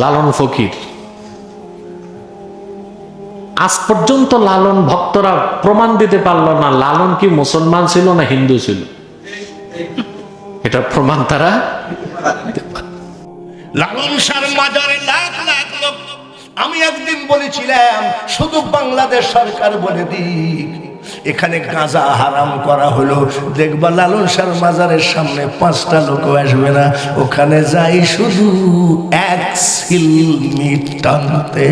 লালন ফকির। আজ পর্যন্ত লালন ভক্তরা প্রমাণ দিতে পারল না লালন কি মুসলমান ছিল না হিন্দু ছিল। এটা প্রমাণ তারা লালন মাজারে লাখ লাখ লোক। আমি একদিন বলেছিলাম, শুধু বাংলাদেশ সরকার বলে দিক। এখানে গাঁজা হারাম করা হলো। দেখবা লালন শাহর মাজারের সামনে পাঁচটা লোক আসবে না। ওখানে যাই শুধু এক সিলমিট টানতে।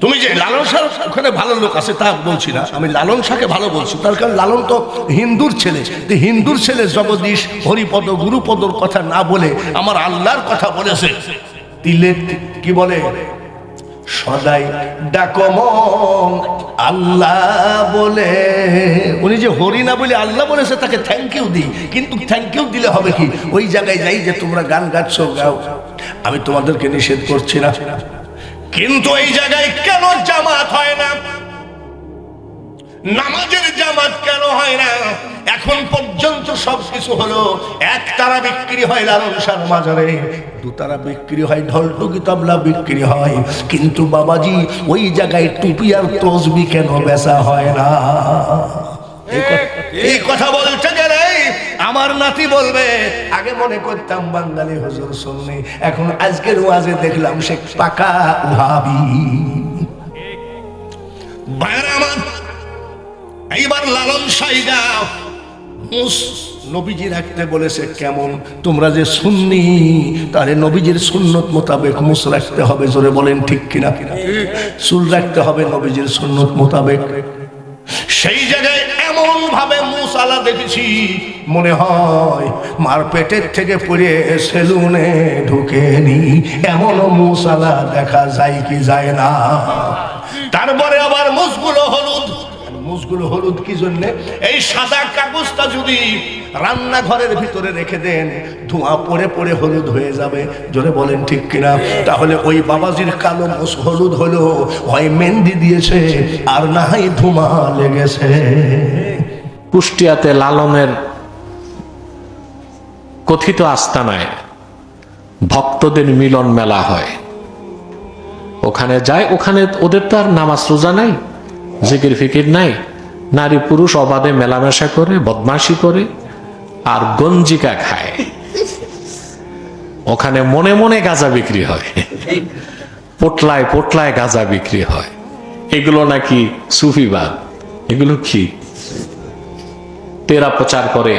তুমি যে লালন শাহ ওখানে ভালো লোক আছে তা বলছি না। আমি লালন শাহকে ভালো বলছি। তার কারণ লালন তো হিন্দুর ছেলে। তো হিন্দুর ছেলে জগদীশ হরিপদ গুরুপদর কথা না বলে আমার আল্লাহর কথা বলেছে। তিলে কি বলে? সদাই ডাকমন আল্লাহ বলে। উনি যে হরি না বলে আল্লাহ বলেছে তাকে থ্যাংক ইউ দিই। কিন্তু থ্যাংক ইউ দিলে হবে কি? ওই জায়গায় যাই যে তোমরা গান গাচ্ছ, গাও। আমি তোমাদেরকে নিষেধ করছি না। কিন্তু এই জায়গায় কেন জামাত হয় না? নামাজের জামাত কেন হয় না? এখন পর্যন্ত সব কিছু হলো এক তারা বিক্রি হয় লালন শাহ মাজারে দু তারা বিক্রি হয় ঢলটুকি তবলা বিক্রি হয়। কিন্তু বাবাজি, ওই জায়গায় টুপি আর তসবি কেন বেচা হয় না? এই কথা বলতে গেলে আমার নাতি বলবে, আগে মনে করতাম বাঙালি হুজুর শুননি এখন আজকের ওয়াজে দেখলাম সে পাকা উহাবি বাইরে আমার এইবার লালন সাইদা মুস নবীজি রাখতে বলেছে, কেমন? তোমরা যে সুন্নি, তাহলে নবীজির সুন্নত মোতাবেক মুস রাখতে হবে, জোরে বলেন ঠিক কিনা? চুল রাখতে হবে নবীজির সুন্নত মোতাবেক। সেই জায়গায় এমন ভাবে মুসালা দেখেছি, মনে হয় মার পেটের থেকে পড়ে সেলুনে ঢুকেনি, এমনও মুসালা দেখা যায় কি যায় না। তারপরে আবার মুসগুলো হলুদ মুসগুলো হলুদ কি জন্য? এই সাদা কাগজটা যদি রান্নাঘরের ভিতরে রেখে দেন, ধোঁয়া পড়ে পড়ে হলুদ হয়ে যাবে। জোরে বলেন ঠিক কিনা? তাহলে ওই বাবাজির কালো হলুদ হলো, হয় মেহেন্দি দিয়েছে, আর না হয় ধোঁয়া লেগেছে। কুষ্টিয়াতে লালনের কথিত আস্তানায় ভক্তদের মিলন মেলা হয়। ওখানে যায়, ওখানে ওদের তো আর নামাজ রোজা নাই? জিকির ফিকির নাই। নারী পুরুষ অবাধে মেলামেশা করে, বদমাশি করে আর গঞ্জিকা খায়। ওখানে মনে মনে গাঁজা বিক্রি হয়। পোটলায় পোটলায় গাঁজা বিক্রি হয়। এগুলো নাকি সুফিবাদ এগুলো কি? তেরা প্রচার করে,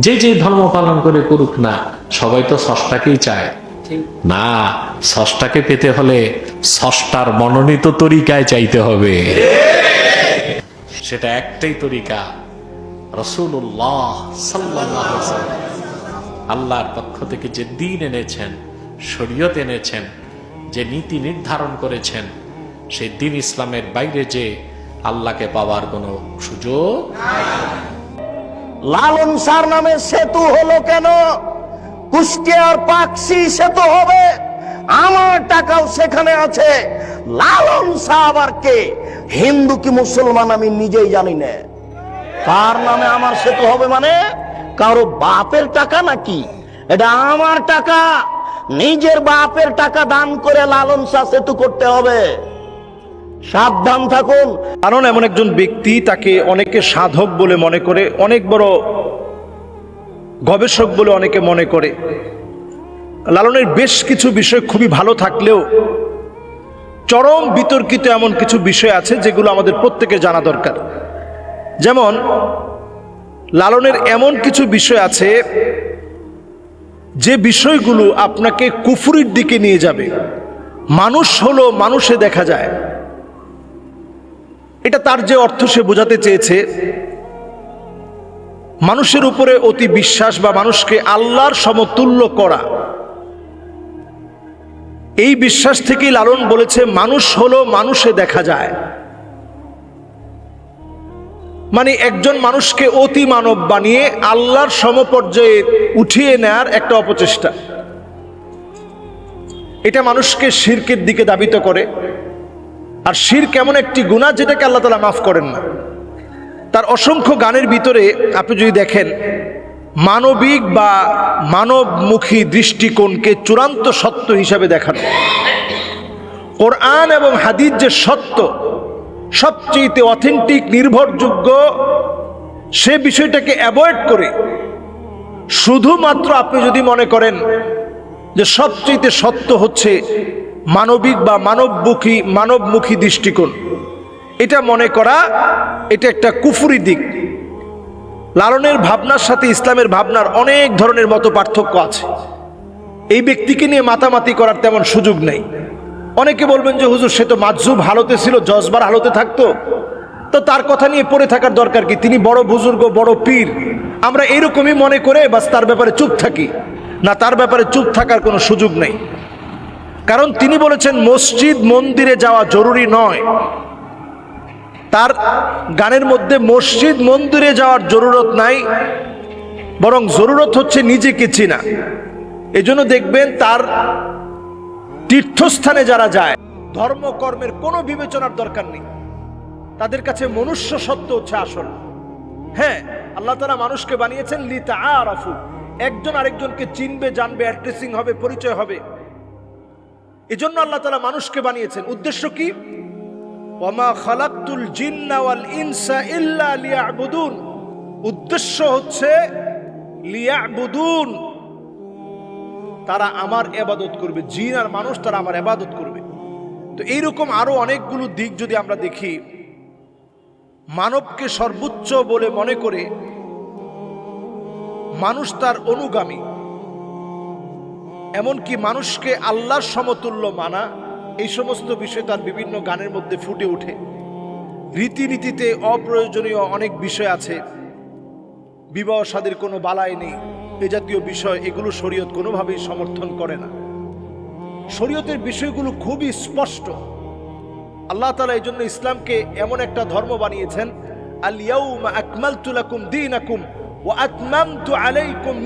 যে যে ধর্ম পালন করে করুক না, সবাই তো সস্তাকেই চায়। না ষষ্ঠাকে পেতে হলে ষষ্ঠার মনোনীত তরিকায় চাইতে হবে। সেটা একটাই তরিকা রসুল্লাহ সাল্লাল্লাহু আল্লাহর পক্ষ থেকে যে দিন এনেছেন শরীয়ত এনেছেন যে নীতি নির্ধারণ করেছেন সেই দিন ইসলামের বাইরে যে আল্লাহকে পাওয়ার কোনো সুযোগ লালন সার নামে সেতু হলো কেন? কুষ্টিয়ার পাকসি সেতু হবে। আমার টাকাও সেখানে আছে। লালন শাহ আবার কে? হিন্দু কি মুসলমান আমি নিজেই জানি না। কার নামে আমার সেতু হবে মানে? কারও বাপের টাকা নাকি? এটা আমার টাকা। নিজের বাপের টাকা দান করে লালন শাহ সেতু করতে হবে। সাবধান থাকুন। কারণ এমন একজন ব্যক্তি তাকে অনেকে সাধক বলে মনে করে, অনেক বড় গবেষক বলে অনেকে মনে করে। লালনের বেশ কিছু বিষয় খুবই ভালো থাকলেও চরম বিতর্কিত এমন কিছু বিষয় আছে যেগুলো আমাদের প্রত্যেকে জানা দরকার। যেমন, লালনের এমন কিছু বিষয় আছে যে বিষয়গুলো আপনাকে কুফুরির দিকে নিয়ে যাবে। মানুষ হলো মানুষে দেখা যায়। এটা তার যে অর্থ সে বোঝাতে চেয়েছে মানুষের উপরে অতি বিশ্বাস বা মানুষকে আল্লাহর সমতুল্য করা। এই বিশ্বাস থেকেই লালন বলেছে, মানুষ হলো মানুষে দেখা যায়। মানে একজন মানুষকে অতি মানব বানিয়ে আল্লাহর সমপর্যায়ে উঠিয়ে নেয়ার একটা অপচেষ্টা। এটা মানুষকে শিরকের দিকে দাবিত করে। আর শির কেমন একটি গুণা যেটাকে আল্লাহ তালা মাফ করেন না। তার অসংখ্য গানের ভিতরে আপনি যদি দেখেন, মানবিক বা মানবমুখী দৃষ্টিকোণকে চূড়ান্ত সত্য হিসাবে দেখানো। কোরআন এবং হাদিস যে সত্য সবচেয়ে অথেন্টিক নির্ভরযোগ্য, সে বিষয়টাকে অ্যাভয়েড করে শুধুমাত্র আপনি যদি মনে করেন যে সবচেয়ে সত্য হচ্ছে মানবিক বা মানবমুখী মানবমুখী দৃষ্টিকোণ। এটা মনে করা, এটা একটা কুফুরি দিক। লালনের ভাবনার সাথে ইসলামের ভাবনার অনেক ধরনের মতো পার্থক্য আছে। এই ব্যক্তিকে নিয়ে মাতামাতি করার তেমন সুযোগ নেই। অনেকে বলবেন যে, হুজুর, সে তো মাজুব হালতে ছিল, জজবার হালতে থাকতো। তো তার কথা নিয়ে পড়ে থাকার দরকার কি? তিনি বড় বুজুর্গ, বড় পীর। আমরা এরকমই মনে করে বাস তার ব্যাপারে চুপ থাকি। না, তার ব্যাপারে চুপ থাকার কোনো সুযোগ নেই। কারণ তিনি বলেছেন, মসজিদ মন্দিরে যাওয়া জরুরি নয়। তার গানের মধ্যে মসজিদ মন্দিরে যাওয়ার জরুরত নাই, বরং জরুরত হচ্ছে নিজেকে চেনা। এজন্য দেখবেন তার তীর্থস্থানে যারা যায়, ধর্মকর্মের কোনো বিবেচনার দরকার নেই। তাদের কাছে মনুষ্য সত্য হচ্ছে আসল। হ্যাঁ আল্লাহ তারা মানুষকে বানিয়েছেন লিতা আরাফু একজন আরেকজনকে চিনবে, জানবে অ্যাড্রেসিং হবে, পরিচয় হবে। এজন্য আল্লাহ তালা মানুষকে বানিয়েছেন। উদ্দেশ্য কি? ওয়ামা খালাক্তুল জিন্না ওয়াল ইনসা ইল্লা লিয়াবুদুন। উদ্দেশ্য হচ্ছে লিয়াবুদুন। তারা আমার এবাদত করবে। জিন আর মানুষ তারা আমার এবাদত করবে। তো এইরকম আরও অনেকগুলো দিক যদি আমরা দেখি, মানবকে সর্বোচ্চ বলে মনে করে মানুষ তার অনুগামী। এমনকি মানুষকে আল্লাহর সমতুল্য মানা এই সমস্ত বিষয় তার বিভিন্ন গানের মধ্যে ফুটে ওঠে। রীতিনীতিতে অপ্রয়োজনীয় অনেক বিষয় আছে। বিবাহ সাদের কোনো বালাই নেই। এ জাতীয় বিষয় এগুলো শরীয়ত কোনোভাবেই সমর্থন করে না। শরীয়তের বিষয়গুলো খুবই স্পষ্ট। আল্লাহ তালা এই জন্য ইসলামকে এমন একটা ধর্ম বানিয়েছেন আলাইকুম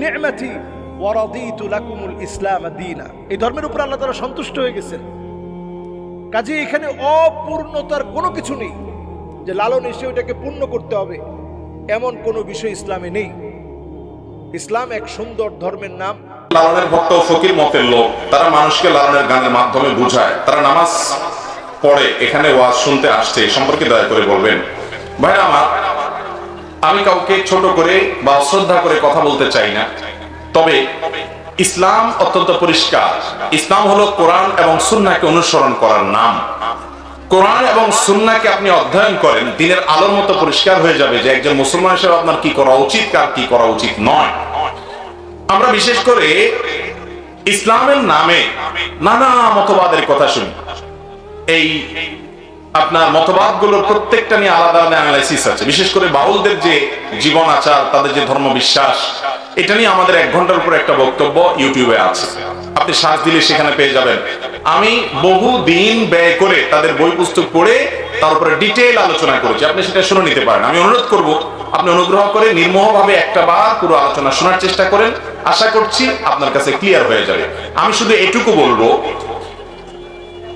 লাকুমুল ইসলাম দীনা। এই ধর্মের উপর আল্লাহ তাআলা সন্তুষ্ট হয়ে গেছেন। কাজে এখানে অপূর্ণতার কোনো কিছু নেই যে লালন এসে ওইটাকে পূর্ণ করতে হবে, এমন কোনো বিষয় ইসলামে নেই। ইসলাম এক সুন্দর ধর্মের নাম। লালনের ভক্ত ফকির মতের লোক, তারা মানুষকে লালনের গানের মাধ্যমে বুঝায়। তারা নামাজ পড়ে, এখানে ওয়াজ শুনতে আসছে সম্পর্কে দয়া করে বলবেন। ভাইরা আমার, আমি কাউকে ছোট করে বা অশ্রদ্ধা করে কথা বলতে চাই না, তবে ইসলাম অত্যন্ত পরিষ্কার। ইসলাম হলো কোরআন এবং সুন্নাহকে অনুসরণ করার নাম। কোরআন এবং সুন্নাহকে আপনি অধ্যয়ন করেন, দিনের আলোর মতো পরিষ্কার হয়ে যাবে যে একজন মুসলমান হিসেবে আপনার কি করা উচিত, কার কি করা উচিত নয়। আমরা বিশেষ করে ইসলামের নামে নানা মতবাদের কথা শুনি। এই আপনার মতবাদগুলোর প্রত্যেকটা নিয়ে আলাদা আলাদা অ্যানালাইসিস আছে। বিশেষ করে বাউলদের যে জীবন আচার, তাদের যে ধর্ম বিশ্বাস এটা নিয়ে আমাদের এক ঘণ্টার উপর একটা বক্তব্য ইউটিউবে আছে। আপনি শ্বাস দিলে সেখানে পেয়ে যাবেন। আমি বহু দিন ব্যয় করে তাদের বই পুস্তক পড়ে তার উপরে ডিটেল আলোচনা করেছি। আপনি সেটা শুনে নিতে পারেন। আমি অনুরোধ করব, আপনি অনুগ্রহ করে নির্মোহভাবে একটা বার পুরো আলোচনা শোনার চেষ্টা করেন। আশা করছি আপনার কাছে ক্লিয়ার হয়ে যাবে। আমি শুধু এটুকু বলব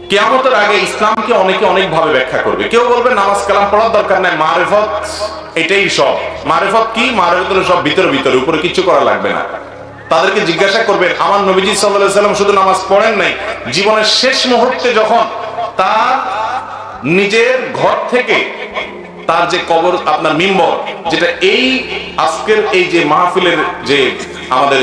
কেয়ামতের আগে ইসলামকে অনেকে অনেক ভাবে ব্যাখ্যা করবে। কেউ বলবে নামাজ কালাম পড়ার দরকার নাই, মারেফত এটাই সব। মারেফত কি? মারেফত সব ভিতরে ভিতরে, উপরে কিছু করা লাগবে না। তাদেরকে জিজ্ঞাসা করবেন, আমার নবীজি সাল্লাহ সাল্লাম শুধু নামাজ পড়েন নাই, জীবনের শেষ মুহূর্তে যখন তার নিজের ঘর থেকে তার যে কবর, আপনার মিম্বর, যেটা এই আজকের এই যে মাহফিলের যে আমাদের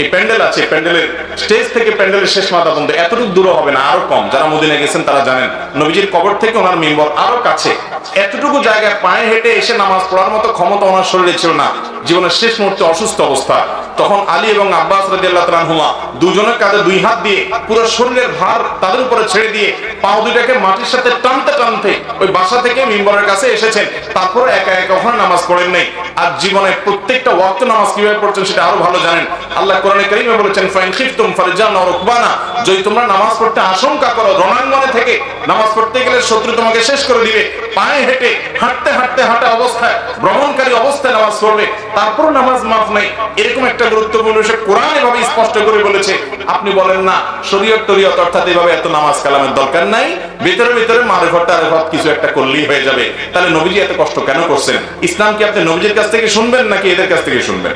এই প্যান্ডেল আছে প্যান্ডেলের স্টেজ থেকে প্যান্ডেলের শেষ মাথা পর্যন্ত এতটুকু দূর হবে না, আরও কম। যারা মদিনা গেছেন তারা জানেন, নবীজির কবর থেকে ওনার মেম্বর আরও কাছে। এতটুকু জায়গায় পায়ে হেঁটে এসে নামাজ পড়ার মতো ক্ষমতা ওনার শরীরে ছিল না। জীবনের শেষ মুহূর্তে অসুস্থ অবস্থা। তখন আলী এবং আব্বাস রাদিয়াল্লাহু দুজনের কাঁধে দুই হাত দিয়ে পুরো শরীরের ভার তাদের উপরে ছেড়ে দিয়ে পাও দুইটাকে মাটির সাথে টানতে টানতে ওই বাসা থেকে মিম্বরের কাছে এসেছেন। তারপর একা একা ওখানে নামাজ পড়েন নাই। আর জীবনে প্রত্যেকটা ওয়াক্ত নামাজ কীভাবে পড়ছেন সেটা আরও ভালো জানেন। আল্লাহ কোরআনে কারিমে বলেছেন, ফাইন ফারজান ওয়া রুকবানা। যদি তোমরা নামাজ পড়তে আশঙ্কা করো, রণাঙ্গনে থেকে নামাজ পড়তে গেলে শত্রু তোমাকে শেষ করে দিবে। পায়ে হেঁটে হাঁটতে হাঁটতে হাঁটা অবস্থায় ভ্রমণকারী অবস্থায় নামাজ পড়বে তারপর নামাজ মাফ নাই। এরকম একটা গুরুত্বপূর্ণ বিষয় কোরআন এভাবে স্পষ্ট করে বলেছে। আপনি বলেন না শরীয়ত তরিয়ত অর্থাৎ এভাবে এত নামাজ কালামের দরকার নাই। ভিতরে ভিতরে মারেফত টারেফত কিছু একটা করলেই হয়ে যাবে। তাহলে নবীজি এত কষ্ট কেন করছেন? ইসলাম কি আপনি নবীজির কাছ থেকে শুনবেন নাকি এদের কাছ থেকে শুনবেন?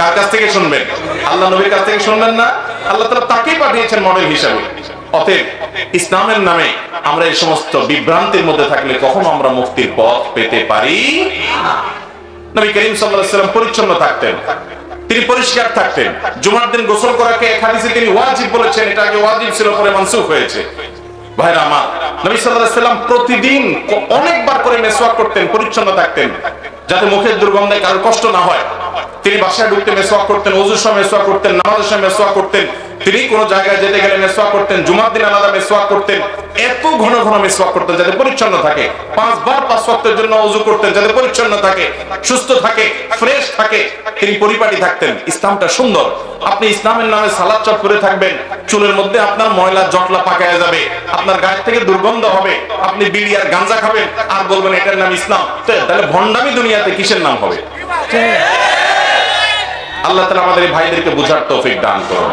কার কাছ থেকে শুনবেন? আল্লাহ নবীর কাছ থেকে শুনবেন না? আল্লাহ তালা তাকেই পাঠিয়েছেন মডেল হিসাবে। অতএব ইসলামের নামে আমরা এই সমস্ত বিভ্রান্তির মধ্যে থাকলে কখনো আমরা মুক্তির পথ পেতে পারি নবী করিম সাল্লাম পরিচ্ছন্ন থাকতেন, তিনি পরিষ্কার থাকতেন। জুমার দিন গোসল করাকে এক হাদিসে তিনি ওয়াজিব বলেছেন, এটা আগে ওয়াজিব ছিল, পরে মানসুখ হয়েছে। ভাইরা আমার, নবী সাল্লাল্লাহু সাল্লাম প্রতিদিন অনেকবার করে মেসওয়াক করতেন, পরিচ্ছন্ন থাকতেন, যাতে মুখের দুর্গন্ধে কারোর কষ্ট না হয়। তিনি বাসায় ঢুকতে মেসওয়াক করতেন ওযুর সময় মেসওয়াক করতেন, নামাজের সময় মেসওয়াক করতেন, তিনি কোন জায়গায় যেতে গেলে মেসওয়াক করতেন, জুমার দিন আলাদা মেসওয়াক করতেন, এত ঘন ঘন মেসওয়াক করতেন যাতে পরিচ্ছন্ন থাকে। পাঁচবার পাঁচ ওয়াক্তের জন্য ওযু করতেন যাতে পরিচ্ছন্ন থাকে, সুস্থ থাকে, ফ্রেশ থাকে। তিনি পরিপাটি থাকতেন, ইসলামটা সুন্দর। আপনি ইসলামের নামে সালাদ চট করে থাকবেন, চুলের মধ্যে আপনার ময়লা জটলা পাকায় যাবে, আপনার গায়ের থেকে দুর্গন্ধ হবে, আপনি বিড়ি আর গাঞ্জা খাবেন, আর বলবেন এটার নাম ইসলাম। তাহলে ভণ্ডামি দুনিয়াতে কিসের নাম হবে? আল্লাহ তালা আমাদের ভাইদেরকে বুঝার তৌফিক দান করুন।